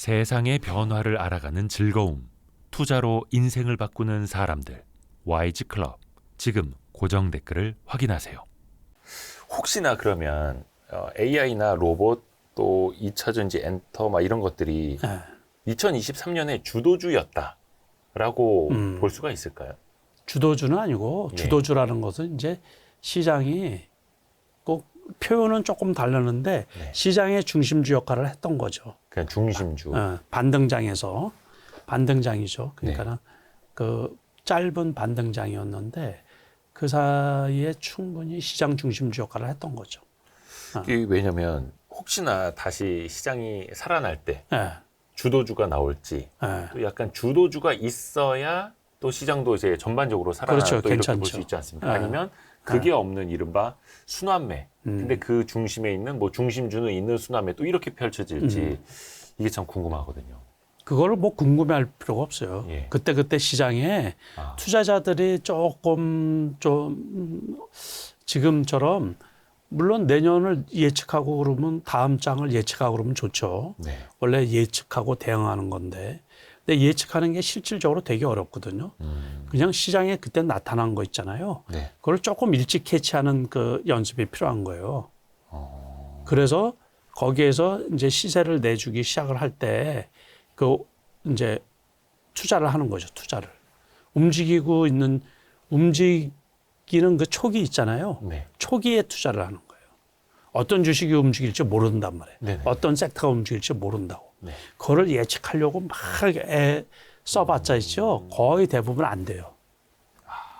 세상의 변화를 알아가는 즐거움. 투자로 인생을 바꾸는 사람들. 와이즈 클럽. 지금 고정 댓글을 확인하세요. 혹시나 그러면 어, AI나 로봇 또 2차 전지 엔터 막 이런 것들이 예. 2023년에 주도주였다라고 음. 볼 수가 있을까요? 주도주는 아니고 예. 주도주라는 것은 이제 시장이 꼭 표현은 조금 다르는데 네. 시장의 중심주 역할을 했던 거죠. 그냥 중심주. 어, 반등장에서 반등장이죠. 그러니까 네. 그 짧은 반등장이었는데 그 사이에 충분히 시장 중심주 역할을 했던 거죠. 이게 왜냐면 혹시나 다시 시장이 살아날 때 예, 주도주가 나올지 예. 또 약간 주도주가 있어야 또 시장도 이제 전반적으로 살아나는 그렇죠. 또 이렇게 볼. 수 있지 않습니까? 네. 아니면 그게 없는 이른바 순환매. 음. 근데 그 중심에 있는 뭐 중심주는 있는 순환매 또 이렇게 펼쳐질지 음. 이게 참 궁금하거든요. 그거를 뭐 궁금해할 필요가 없어요. 예. 그때 그때 시장에 아, 투자자들이 조금 좀 음, 지금처럼 물론 내년을 예측하고 그러면 다음 장을 예측하고 그러면 좋죠. 네. 원래 예측하고 대응하는 건데. 예측하는 게 실질적으로 되게 어렵거든요. 음, 그냥 시장에 그때 나타난 거 있잖아요. 네. 그걸 조금 일찍 캐치하는 그 연습이 필요한 거예요. 어, 그래서 거기에서 이제 시세를 내주기 시작을 할 때 그 이제 투자를 하는 거죠. 투자를 움직이고 있는 움직이는 그 촉이 있잖아요. 네. 초기에 투자를 하는 거예요. 어떤 주식이 움직일지 모른단 말이에요. 네네. 어떤 섹터가 움직일지 모른다고. 네. 그거를 예측하려고 막 애 써봤자 있죠. 거의 대부분 안 돼요.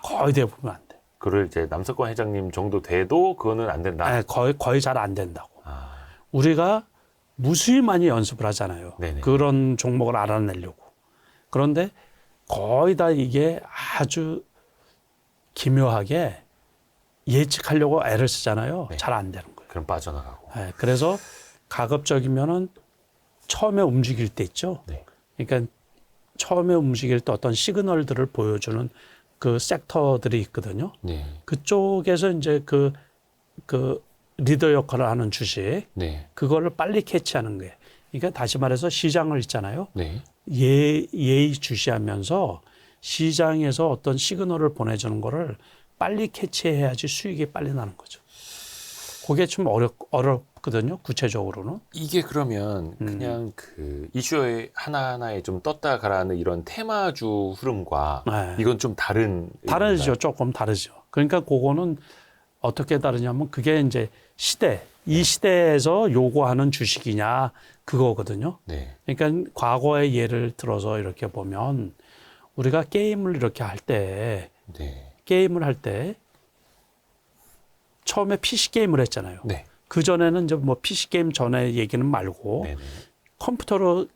거의 대부분 안 돼. 그를 이제 남석권 회장님 정도 돼도 그거는 안 된다. 예, 거의 거의 잘 안 된다고. 아, 우리가 무수히 많이 연습을 하잖아요. 네네. 그런 종목을 알아내려고. 그런데 거의 다 이게 아주 기묘하게 예측하려고 애를 쓰잖아요. 네. 잘 안 되는 거예요. 그럼 빠져나가고. 예, 그래서 가급적이면은 처음에 움직일 때 있죠. 네. 그러니까 처음에 움직일 때 어떤 시그널들을 보여주는 그 섹터들이 있거든요. 네. 그쪽에서 이제 그, 그 리더 역할을 하는 주식, 네. 그거를 빨리 캐치하는 거예요. 그러니까 다시 말해서 시장을 있잖아요. 네. 예, 예의 주시하면서 시장에서 어떤 시그널을 보내주는 거를 빨리 캐치해야지 수익이 빨리 나는 거죠. 그게 좀 어렵, 어렵거든요. 구체적으로는. 이게 그러면 음. 그냥 그 이슈에 하나하나에 좀 떴다 가라는 이런 테마주 흐름과 네. 이건 좀 다른 다르죠. 의미인가요? 조금 다르죠. 그러니까 그거는 어떻게 다르냐면 그게 이제 시대, 이 시대에서 요구하는 주식이냐 그거거든요. 네. 그러니까 과거의 예를 들어서 이렇게 보면 우리가 게임을 이렇게 할 때 네. 게임을 할 때 처음에 PC 게임을 했잖아요. 네. 그 전에는 이제 뭐 PC 게임 전에 얘기는 말고 네. 네. 컴퓨터로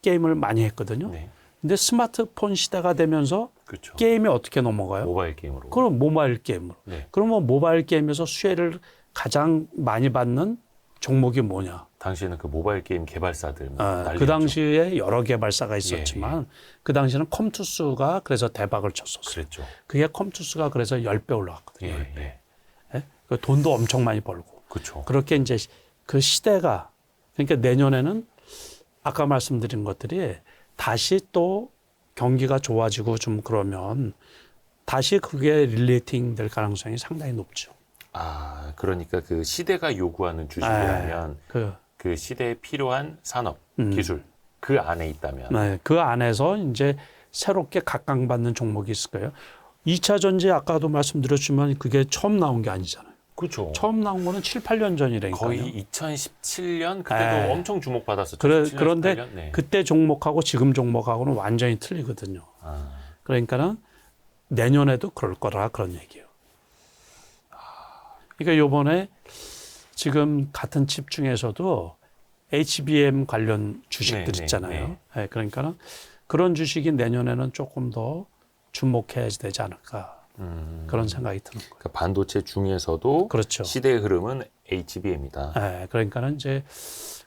게임을 많이 했거든요. 네. 근데 스마트폰 시대가 되면서 그렇죠. 게임이 어떻게 넘어가요? 모바일 게임으로. 그럼 모바일 게임으로. 네. 그러면 모바일 게임에서 수혜를 가장 많이 받는 종목이 뭐냐? 당시에는 그 모바일 게임 개발사들 뭐 아. 그 당시에 여러 개발사가 있었지만 예, 그 당시에는 컴투스가 그래서 대박을 쳤었어요. 그랬죠. 그게 컴투스가 그래서 10배 올라갔거든요. 예. 10배. 예. 예? 그 돈도 엄청 많이 벌고. 그렇죠. 그렇게 이제 그 시대가 그러니까 내년에는 아까 말씀드린 것들이 다시 또 경기가 좋아지고 좀 그러면 다시 그게 릴레이팅 될 가능성이 상당히 높죠. 아, 그러니까 그 시대가 요구하는 주식이라면 그, 그 시대에 필요한 산업, 음. 기술 그 안에 있다면 네, 그 안에서 이제 새롭게 각광받는 종목이 있을 거예요. 2차 전지 아까도 말씀드렸지만 그게 처음 나온 게 아니잖아요. 그렇죠. 처음 나온 거는 7, 8년 전이라니까요. 거의 2017년 그때도 네. 엄청 주목받았었죠. 그래, 17년, 그런데 18년? 네. 그때 종목하고 지금 종목하고는 완전히 틀리거든요. 아, 그러니까는 내년에도 그럴 거라 그런 얘기예요. 그러니까 요번에 지금 같은 칩 중에서도 HBM 관련 주식들 네, 네, 있잖아요. 네, 그러니까는 그런 주식이 내년에는 조금 더 주목해야 되지 않을까 음, 그런 생각이 드는 거예요. 그러니까 반도체 중에서도 그렇죠. 시대의 흐름은 HBM이다. 네, 그러니까는 이제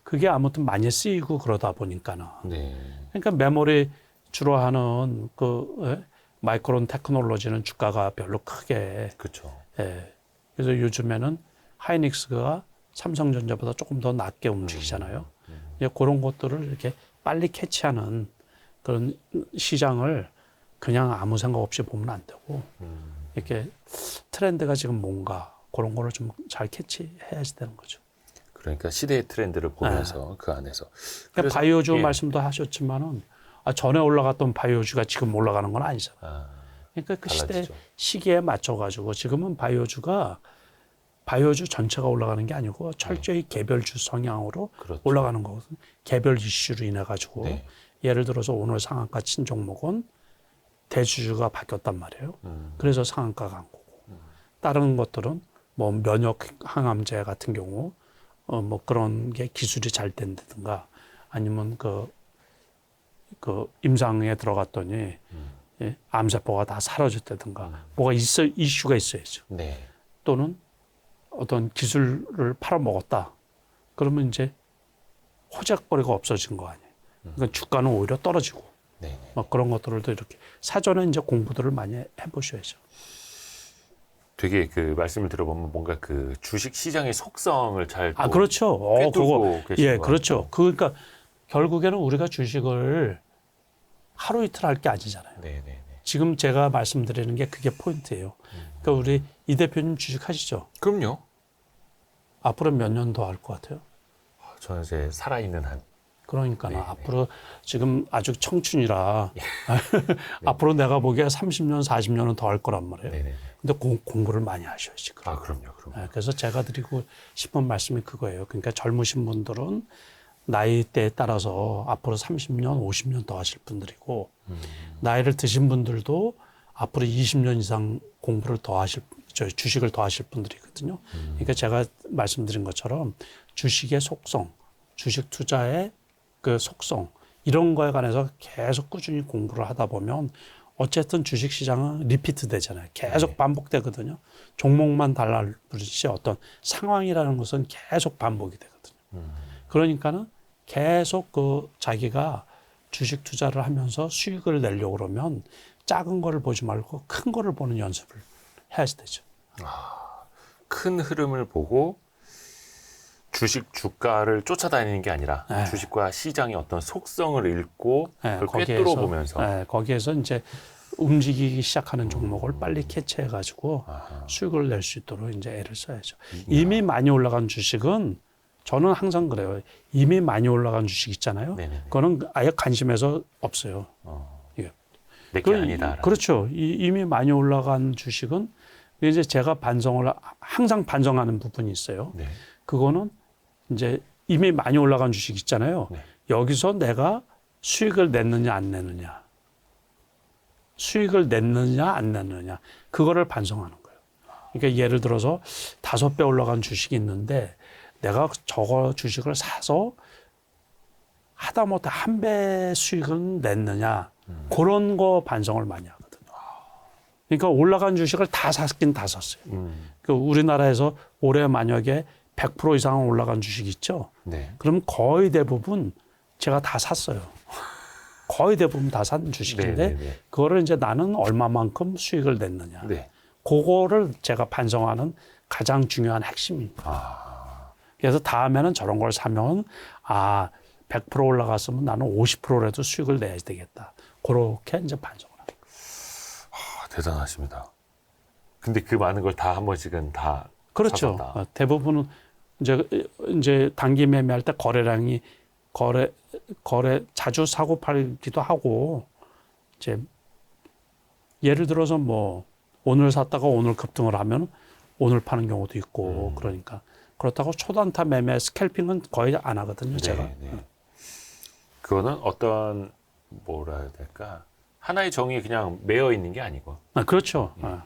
그게 아무튼 많이 쓰이고 그러다 보니까는 네. 그러니까 메모리 주로 하는 그 예? 마이크론 테크놀로지는 주가가 별로 크게 그렇죠. 예. 그래서 요즘에는 하이닉스가 삼성전자보다 조금 더 낮게 움직이잖아요. 음. 예, 그런 것들을 이렇게 빨리 캐치하는 그런 시장을 그냥 아무 생각 없이 보면 안 되고 음. 이렇게 트렌드가 지금 뭔가 그런 거를 좀 잘 캐치해야지 되는 거죠. 그러니까 시대의 트렌드를 보면서 그 안에서 그러니까 바이오주 예. 말씀도 하셨지만은 아, 전에 올라갔던 바이오주가 지금 올라가는 건 아니잖아요. 아, 그러니까 그 시대 달라지죠. 시기에 맞춰 가지고 지금은 바이오주가 바이오주 전체가 올라가는 게 아니고 철저히 개별주 성향으로 네. 그렇죠. 올라가는 거거든요. 개별 이슈로 인해 가지고 네. 예를 들어서 오늘 상한가 친 종목은 대주주가 바뀌었단 말이에요. 음. 그래서 상한가가 간 거고 다른 것들은 뭐 면역 항암제 같은 경우 어 뭐 그런 게 기술이 잘 된다든가 아니면 그, 그 임상에 들어갔더니 음. 예, 암세포가 다 사라졌다든가 뭐가 있어 이슈가 있어야죠. 네. 또는 어떤 기술을 팔아먹었다. 그러면 이제 호재거리가 없어진 거 아니에요. 그러니까 주가는 오히려 떨어지고 네. 뭐 그런 것들도 이렇게 사전에 이제 공부들을 많이 해보셔야죠. 되게 그 말씀을 들어보면 뭔가 그 주식 시장의 속성을 잘아또 그렇죠. 어, 그거 예, 것 그렇죠. 그 그러니까 결국에는 우리가 주식을 하루 이틀 할 게 아니잖아요. 네, 네, 네. 지금 제가 말씀드리는 게 그게 포인트예요. 그러니까 우리 이 대표님 주식 하시죠? 그럼요. 앞으로 몇 년 더 할 것 같아요? 저는 이제 살아있는 한 그러니까 네, 네. 앞으로 지금 아주 청춘이라 앞으로 내가 보기에 30년, 40년은 더 할 거란 말이에요. 네, 네. 네. 근데 공, 공부를 많이 하셔야지. 그럼. 아, 그럼요. 그럼요. 네, 그래서 제가 드리고 싶은 말씀이 그거예요. 그러니까 젊으신 분들은 나이대에 따라서 앞으로 30년, 50년 더 하실 분들이고 음. 나이를 드신 분들도 앞으로 20년 이상 공부를 더 하실 저 주식을 더 하실 분들이거든요. 그러니까 제가 말씀드린 것처럼 주식의 속성, 주식 투자의 그 속성 이런 거에 관해서 계속 꾸준히 공부를 하다 보면 어쨌든 주식 시장은 리피트 되잖아요. 계속 네. 반복되거든요. 종목만 달라질 뿐이지 어떤 상황이라는 것은 계속 반복이 되거든요. 음. 그러니까는 계속 그 자기가 주식 투자를 하면서 수익을 내려고 그러면 작은 거를 보지 말고 큰 거를 보는 연습을 해야지 되죠. 큰 흐름을 보고 주식 주가를 쫓아다니는 게 아니라 네. 주식과 시장의 어떤 속성을 읽고 예, 그걸 꿰뚫어 보면서 예, 거기에서 이제 움직이기 시작하는 종목을 빨리 캐치해 가지고 아하. 수익을 낼 수 있도록 이제 애를 써야죠. 이미 많이 올라간 주식은 저는 항상 그래요. 이미 많이 올라간 주식 있잖아요. 네네네. 그거는 아예 관심에서 없어요. 어. 예. 내게 그, 아니다. 그렇죠. 이, 이미 많이 올라간 주식은 이제 제가 반성을 항상 반성하는 부분이 있어요. 네. 그거는 이제 이미 많이 올라간 주식 있잖아요. 네. 여기서 내가 수익을 냈느냐 안 냈느냐. 수익을 냈느냐 안 냈느냐. 그거를 반성하는 거예요. 그러니까 예를 들어서 다섯 배 올라간 주식이 있는데 내가 저거 주식을 사서 하다못해 한 배 수익은 냈느냐. 그런 거 반성을 많이 하거든요. 그러니까 올라간 주식을 다 샀긴 다 샀어요. 음. 그 우리나라에서 올해 만약에 100% 이상 올라간 주식 있죠. 네. 그럼 거의 대부분 제가 다 샀어요. 거의 대부분 다 산 주식인데 네, 네, 그거를 이제 나는 얼마만큼 수익을 냈느냐. 네. 네. 그거를 제가 반성하는 가장 중요한 핵심입니다. 아. 그래서 다음에는 저런 걸 사면 아, 100% 올라갔으면 나는 50%라도 수익을 내야 되겠다. 그렇게 이제 반성을 합니다. 아, 대단하십니다. 근데 그 많은 걸 다 한 번씩은 다 그렇죠. 사셨다. 어, 대부분은 이제 이제 단기 매매할 때 거래량이 거래 거래 자주 사고 팔기도 하고 이제 예를 들어서 뭐 오늘 샀다가 오늘 급등을 하면 오늘 파는 경우도 있고 음. 그러니까 그렇다고 초단타 매매 스캘핑은 거의 안 하거든요. 제가 네, 네. 그거는 어떤 뭐라 해야 될까 하나의 정의에 그냥 매여 있는 게 아니고 아, 그렇죠. 아,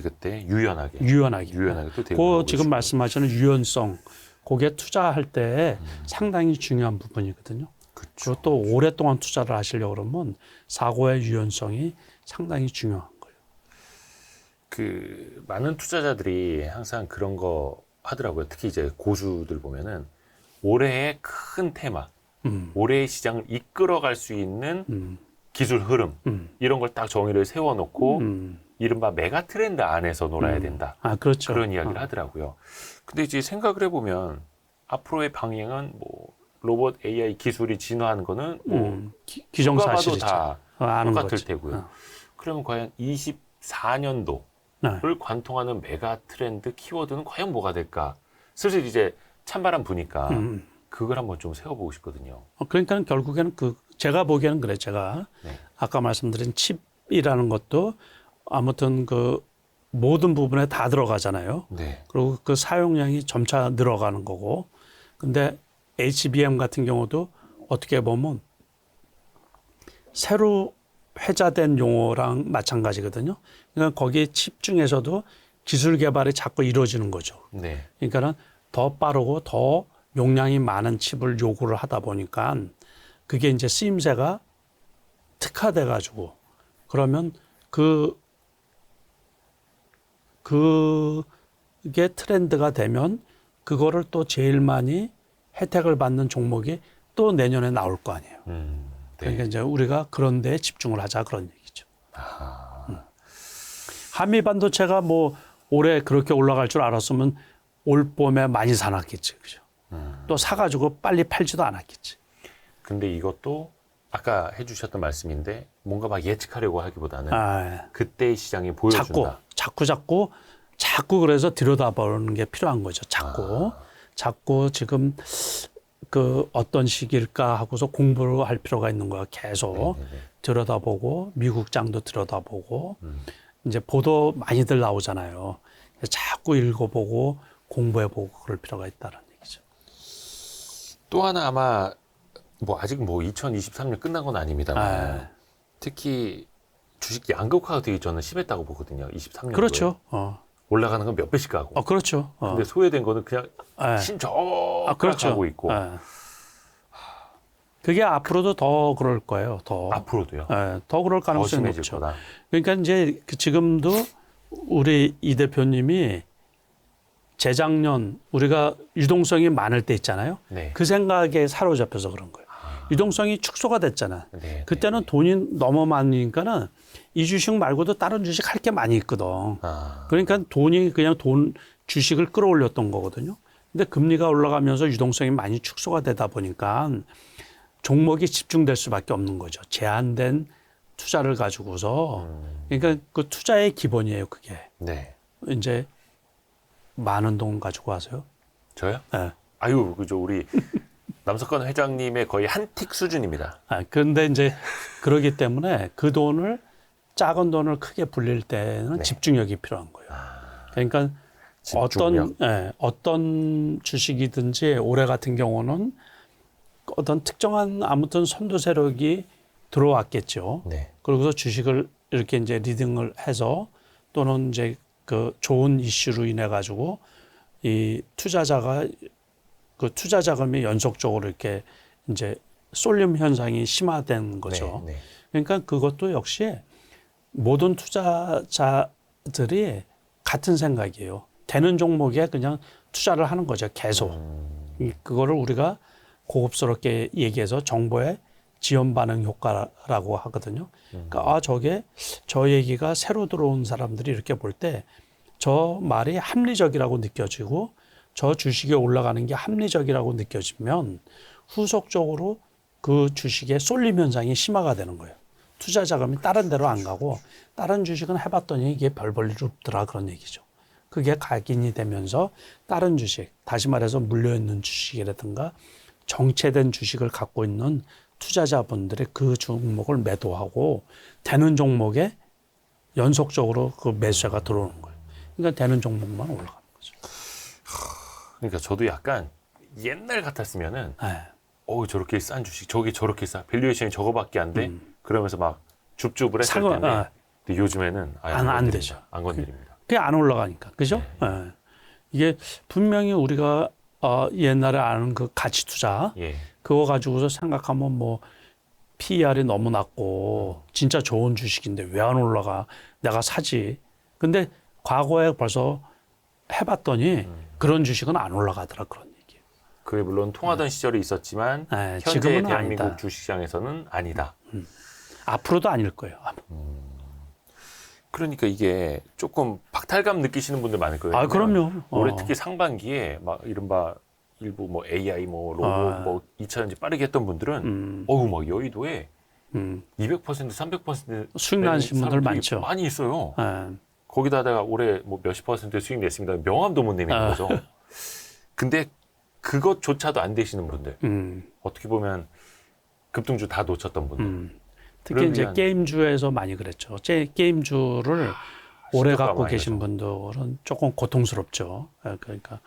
그때 그때 유연하게 유연하게. 유연하게 또그 대응하고 지금. 말씀하시는 유연성, 그게 투자할 때 상당히 중요한 부분이거든요. 그리고 또 오랫동안 투자를 하시려고 그러면 사고의 유연성이 상당히 중요한 거예요. 그 많은 투자자들이 항상 그런 거 하더라고요. 특히 이제 고수들 보면은 올해의 큰 테마, 음, 올해의 시장을 이끌어갈 수 있는 음, 기술 흐름 음, 이런 걸 딱 정의를 세워놓고 음. 이른바 메가 트렌드 안에서 놀아야 음. 된다. 아, 그렇죠. 그런 이야기를 어. 하더라고요. 근데 이제 생각을 해보면 앞으로의 방향은 뭐 로봇 AI 기술이 진화하는 거는 뭐 음, 기, 기정 누가 봐도 사실이죠. 다 어, 아는 똑같을 거지. 테고요. 어. 그러면 과연 24년도를 네. 관통하는 메가 트렌드 키워드는 과연 뭐가 될까? 슬슬 이제 찬바람 부니까 음. 그걸 한번 좀 세워보고 싶거든요. 어, 그러니까 결국에는 그 제가 보기에는 그래 제가 네. 아까 말씀드린 칩이라는 것도 아무튼 그 모든 부분에 다 들어가잖아요. 네. 그리고 그 사용량이 점차 늘어가는 거고. 근데 HBM 같은 경우도 어떻게 보면 새로 회자된 용어랑 마찬가지거든요. 그러니까 거기 칩 중에서도 기술 개발이 자꾸 이루어지는 거죠. 네. 그러니까는 더 빠르고 더 용량이 많은 칩을 요구를 하다 보니까 그게 이제 쓰임새가 특화돼 가지고 그러면 그 그게 트렌드가 되면 그거를 또 제일 많이 혜택을 받는 종목이 또 내년에 나올 거 아니에요. 음, 네. 그러니까 이제 우리가 그런 데에 집중을 하자 그런 얘기죠. 아, 한미 반도체가 뭐 올해 그렇게 올라갈 줄 알았으면 올 봄에 많이 사놨겠지, 그죠? 음. 또 사가지고 빨리 팔지도 않았겠지. 근데 이것도 아까 해주셨던 말씀인데 뭔가 막 예측하려고 하기보다는 아, 그때의 시장이 보여준다. 자꾸, 자꾸, 자꾸, 자꾸 그래서 들여다보는 게 필요한 거죠. 자꾸, 아. 자꾸 지금 그 어떤 시기일까 하고서 공부를 할 필요가 있는 거야. 계속 네, 네, 네. 들여다보고 미국장도 들여다보고 음. 이제 보도 많이들 나오잖아요. 자꾸 읽어보고 공부해보고 그럴 필요가 있다는 얘기죠. 또 하나 아마 뭐 아직 뭐 2023년 끝난 건 아닙니다만 아. 특히 주식 양극화가 되기 저는 심했다고 보거든요. 23년 그렇죠. 어, 올라가는 건 몇 배씩 가고. 어 그렇죠. 어. 근데 소외된 거는 그냥 예. 신저 아, 그렇죠. 가고 있고 예. 그게 앞으로도 더 그럴 거예요. 더. 앞으로도요. 예, 더 그럴 더 가능성이 심해질 높죠. 거다. 그러니까 이제 그 지금도 우리 이 대표님이 재작년 우리가 유동성이 많을 때 있잖아요. 네. 그 생각에 사로잡혀서 그런 거예요. 아, 유동성이 축소가 됐잖아. 네, 그때는 네, 네. 돈이 너무 많으니까는 이 주식 말고도 다른 주식 할 게 많이 있거든. 아, 그러니까 돈이 그냥 돈 주식을 끌어올렸던 거거든요. 근데 금리가 올라가면서 유동성이 많이 축소가 되다 보니까 종목이 집중될 수밖에 없는 거죠. 제한된 투자를 가지고서 음, 그러니까 그 투자의 기본이에요. 그게 네. 이제 많은 돈 가지고 와서요. 저요? 예. 아유, 그죠. 우리 남석관 회장님의 거의 한 틱 수준입니다. 아, 그런데 이제 그러기 때문에 그 돈을 작은 돈을 크게 불릴 때는 네. 집중력이 필요한 거예요. 아, 그러니까 집중력. 어떤 예, 어떤 주식이든지 올해 같은 경우는 어떤 특정한 아무튼 선두 세력이 들어왔겠죠. 네. 그러고서 주식을 이렇게 이제 리딩을 해서 또는 이제 그 좋은 이슈로 인해 가지고 이 투자자가 그 투자 자금이 연속적으로 이렇게 이제 쏠림 현상이 심화된 거죠. 네, 네. 그러니까 그것도 역시 모든 투자자들이 같은 생각이에요. 되는 종목에 그냥 투자를 하는 거죠. 계속. 음, 이- 그거를 우리가 고급스럽게 얘기해서 정보의 지연 반응 효과라고 하거든요. 그러니까 아 저게 저 얘기가 새로 들어온 사람들이 이렇게 볼 때 저 말이 합리적이라고 느껴지고 저 주식에 올라가는 게 합리적이라고 느껴지면 후속적으로 그 주식의 쏠림 현상이 심화가 되는 거예요. 투자 자금이 다른 데로 안 가고 다른 주식은 해봤더니 이게 별 볼 일 없더라 그런 얘기죠. 그게 각인이 되면서 다른 주식, 다시 말해서 물려있는 주식이라든가 정체된 주식을 갖고 있는 투자자분들이 그 종목을 매도하고 되는 종목에 연속적으로 그 매수가 들어오는 거예요. 그러니까 되는 종목만 올라가는 거죠. 그러니까 저도 약간 옛날 같았으면은 네. 어 저렇게 싼 주식 저게 저렇게 싸 밸류에이션이 저거밖에 안돼 그러면서 막 줍줍을 했을 사고- 텐데 아. 근데 요즘에는 아예 안- 안. 되죠. 안 건드립니다 그게 안 올라가니까. 그죠? 예. 이게 분명히 우리가 어, 옛날에 아는 그 가치 투자 예 그거 가지고서 생각하면 뭐 PER이 너무 낮고 진짜 좋은 주식인데 왜 안 올라가? 내가 사지. 근데 과거에 벌써 해봤더니 그런 주식은 안 올라가더라 그런 얘기예요. 그게 물론 통하던 시절이 있었지만 네, 현재 지금은 대한민국 아니다. 주식시장에서는 아니다 앞으로도 아닐 거예요. 아마. 그러니까 이게 조금 박탈감 느끼시는 분들 많을 거예요 아 그럼요. 올해 어. 특히 상반기에 막 이른바 일부 뭐 AI 뭐 로봇 아. 뭐 2차 전지 빠르게 했던 분들은 음, 어우 막 여의도에 음. 200% 300% 수익 나신 분들 많죠. 많이 있어요. 예. 거기다가 올해 뭐 몇십 퍼센트 수익 냈습니다. 명함도 못 내미는 아. 거죠. 근데 그것조차도 안 되시는 분들 음, 어떻게 보면 급등주 다 놓쳤던 분들 음. 특히 이제 게임주에서 많이 그랬죠. 제 게임주를 오래 시도가 갖고 계신 분들은 조금 고통스럽죠. 예, 그러니까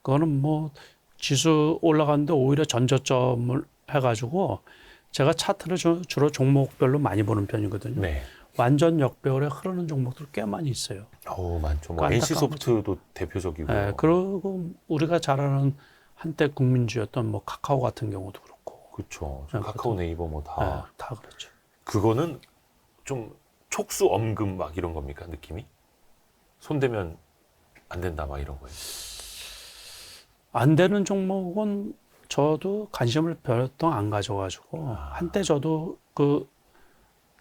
그거는 뭐 지수 올라가는데 오히려 전저점을 해가지고 제가 차트를 주- 주로 종목별로 많이 보는 편이거든요. 네. 완전 역배열에 흐르는 종목들 꽤 많이 있어요. 어우 많죠. 뭐그 NC 소프트도 대표적이고. 예, 그리고 우리가 잘 아는 한때 국민주였던 뭐 카카오 같은 경우도 그렇고 그렇죠. 네, 카카오 네이버 뭐 다. 예, 다 그렇죠. 그거는 좀 촉수 엄금 막 이런 겁니까 느낌이? 손대면 안 된다 막 이런 거예요. 안 되는 종목은 저도 관심을 별도 안 가져가지고 아. 한때 저도 그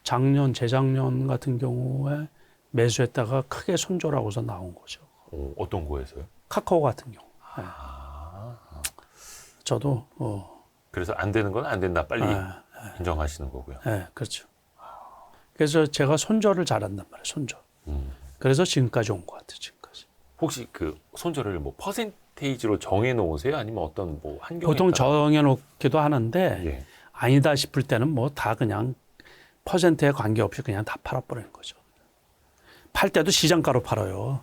작년 재작년 같은 경우에 매수했다가 크게 손절하고서 나온 거죠. 어, 어떤 거에서요? 카카오 같은 경우. 예. 아, 저도 어, 그래서 안 되는 건 안 된다 빨리 예, 인정하시는 거고요. 예, 그렇죠. 그래서 제가 손절을 잘한단 말이에요. 손절. 음. 그래서 지금까지 온 것 같아요. 지금까지. 혹시 그 손절을 뭐 퍼센테이지로 정해 놓으세요? 아니면 어떤 뭐 한경 보통 정해 놓기도 하는데 예. 아니다 싶을 때는 뭐 다 그냥 퍼센트에 관계없이 그냥 다 팔아버리는 거죠. 팔 때도 시장가로 팔아요.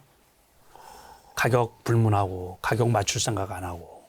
가격 불문하고 가격 맞출 생각 안 하고